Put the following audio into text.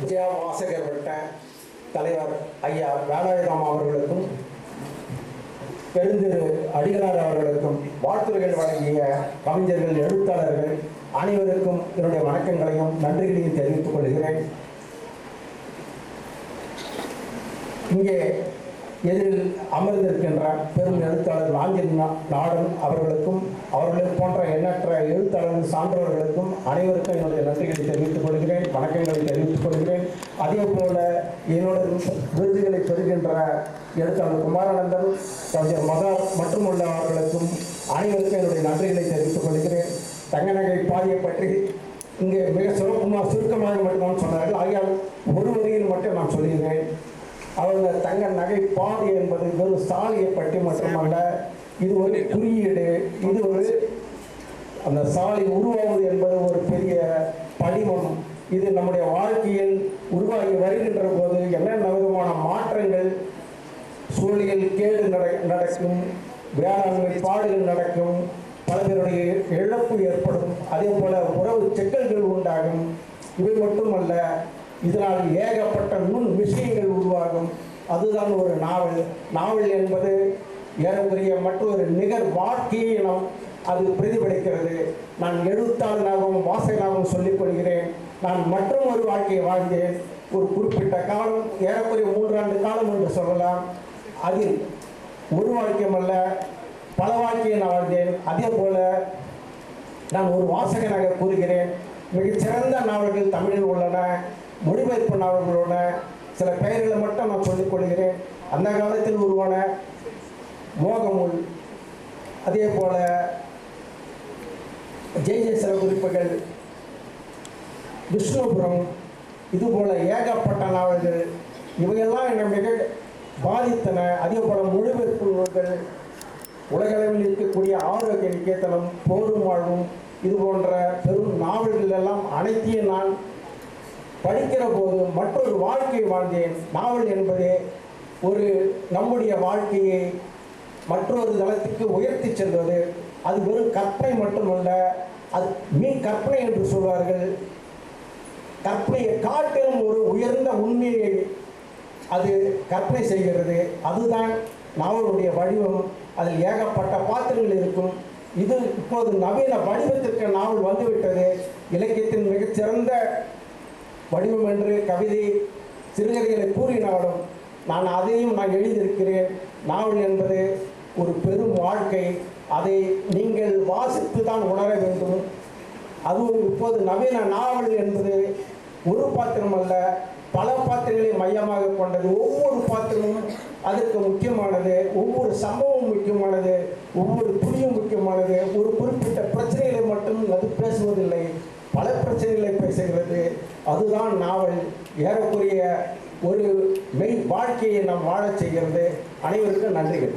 விஜயா வாசகர் வட்ட தலைவர் ஐயா வேலாயுதம் அவர்களுக்கும் பெருந்திரு அடிகளார் அவர்களுக்கும் வாழ்த்துறைகள் வழங்கிய கவிஞர்கள் எழுத்தாளர்கள் அனைவருக்கும் என்னுடைய வணக்கங்களையும் நன்றிகளையும் தெரிவித்துக் கொள்கிறேன். இங்கே எதிரில் அமர்ந்திருக்கின்ற பெரும் எழுத்தாளர் லாஞ்சின் நா- நாடன் அவர்களுக்கும் அவர்களை போன்ற எண்ணற்ற எழுத்தாளர் சான்றவர்களுக்கும் அனைவருக்கும் என்னுடைய நன்றிகளை தெரிவித்துக் கொள்கிறேன் வணக்கங்களை தெரிவித்துக் கொள்கிறேன். அதே போல என்னோட விருதுகளை பெறுகின்ற எழுத்தாளர் குமாரானந்தன் கவிஞர் மகா மற்றும் உள்ளவர்களுக்கும் அனைவருக்கும் என்னுடைய நன்றிகளை தெரிவித்துக் கொள்கிறேன். தங்கநகை பாதியை பற்றி இங்கே மிக சிறப்புமாக சுருக்கமாக மட்டும் நான் சொன்னார்கள். ஆகையால் ஒரு வரியில் மட்டும் நான் சொல்லியிருந்தேன் அவங்க தங்க நகை பாதி என்பது வெறும் சாலையை பற்றி மட்டுமல்ல இது ஒரு குறியீடு இது ஒரு அந்த சாலை உருவாவது என்பது ஒரு பெரிய படிமம். இது நம்முடைய வாழ்க்கையில் உருவாகி வருகின்ற போது என்னென்ன விதமான மாற்றங்கள் சூழலில் கேடு நட நடக்கும் வேளாண்மை பாடுகள் நடக்கும் பல பேருடைய இழப்பு ஏற்படும் அதே போல உறவு சிக்கல்கள் உண்டாகும். இவை மட்டுமல்ல இதனால் ஏகப்பட்ட நுண் விஷயங்கள் உருவாகும். அதுதான் ஒரு நாவல். நாவல் என்பது ஏறக்குறைய மற்றொரு நிகர் வாழ்க்கையை நாம் அது பிரதிபலிக்கிறது. நான் எழுத்தாளனாகவும் வாசகனாகவும் சொல்லிக் கொள்கிறேன். நான் மற்றும் ஒரு வாழ்க்கையை வாழ்ந்தேன். ஒரு குறிப்பிட்ட காலம் ஏறக்குறைய மூன்றாண்டு காலம் என்று சொல்லலாம். அதில் ஒரு வாழ்க்கையும் அல்ல பல வாழ்க்கையை நான் வாழ்ந்தேன். அதே போல நான் ஒரு வாசகனாக கூறுகிறேன். மிகச்சிறந்த நாவல்கள் தமிழில் உள்ளன. மொழிபெயர்ப்பு நாவல்களோட சில பெயர்களை மட்டும் நான் சொல்லிக் கொள்கிறேன். அந்த காலத்தில் உருவான மோகமுல் அதே போல ஜெய ஜெய சில குறிப்புகள் விஷ்ணுபுரம் இது போல ஏகப்பட்ட நாவல்கள் இவையெல்லாம் என்னை மிக பாதித்தன அதே போல மொழிபெயர்ப்பு நூல்கள் உலகளவில் இருக்கக்கூடிய ஆரோக்கிய நிகேத்தனம் போரும் வாழ்வும் இது போன்ற பெரும் நாவல்கள் எல்லாம் அனைத்தையும் நான் படிக்கிற போது மற்றொரு வாழ்க்கை வாழ்ந்தேன். நாவல் என்பது ஒரு நம்முடைய வாழ்க்கையை மற்றொரு தளத்துக்கு உயர்த்தி செல்வது. அது வெறும் கற்பனை மட்டுமல்ல அது மீ கற்பனை என்று சொல்வார்கள். கற்பனையை காட்டிலும் ஒரு உயர்ந்த உண்மையை அது கற்பனை செய்கிறது. அதுதான் நாவலுடைய வடிவம். அதில் ஏகப்பட்ட பாத்திரங்கள் இருக்கும். இது இப்போது நவீன வடிவத்திற்கு நாவல் வந்துவிட்டது. இலக்கியத்தின் மிகச்சிறந்த வடிவம் என்று கவிதை சிறுகதைகளை கூறினாலும் நான் அதையும் நான் எழுதியிருக்கிறேன். நாவல் என்பது ஒரு பெரும் வாழ்க்கை. அதை நீங்கள் வாசித்து தான் உணர வேண்டும். அதுவும் இப்போது நவீன நாவல் என்பது ஒரு பாத்திரம் அல்ல பல பாத்திரங்களை மையமாக கொண்டது. ஒவ்வொரு பாத்திரமும் அதற்கு முக்கியமானது ஒவ்வொரு சம்பவம் முக்கியமானது ஒவ்வொரு புரியும் முக்கியமானது ஒரு குறிப்பிட்ட பிரச்சனைகளை மட்டும் அது பேசுவதில்லை பல பிரச்சனைகளை பேசுகிறது அதுதான் நாவல். ஏறக்குரிய ஒரு மெய் வாழ்க்கையை நாம் வாழச் செய்கிறது. அனைவருக்கும் நன்றிகள்.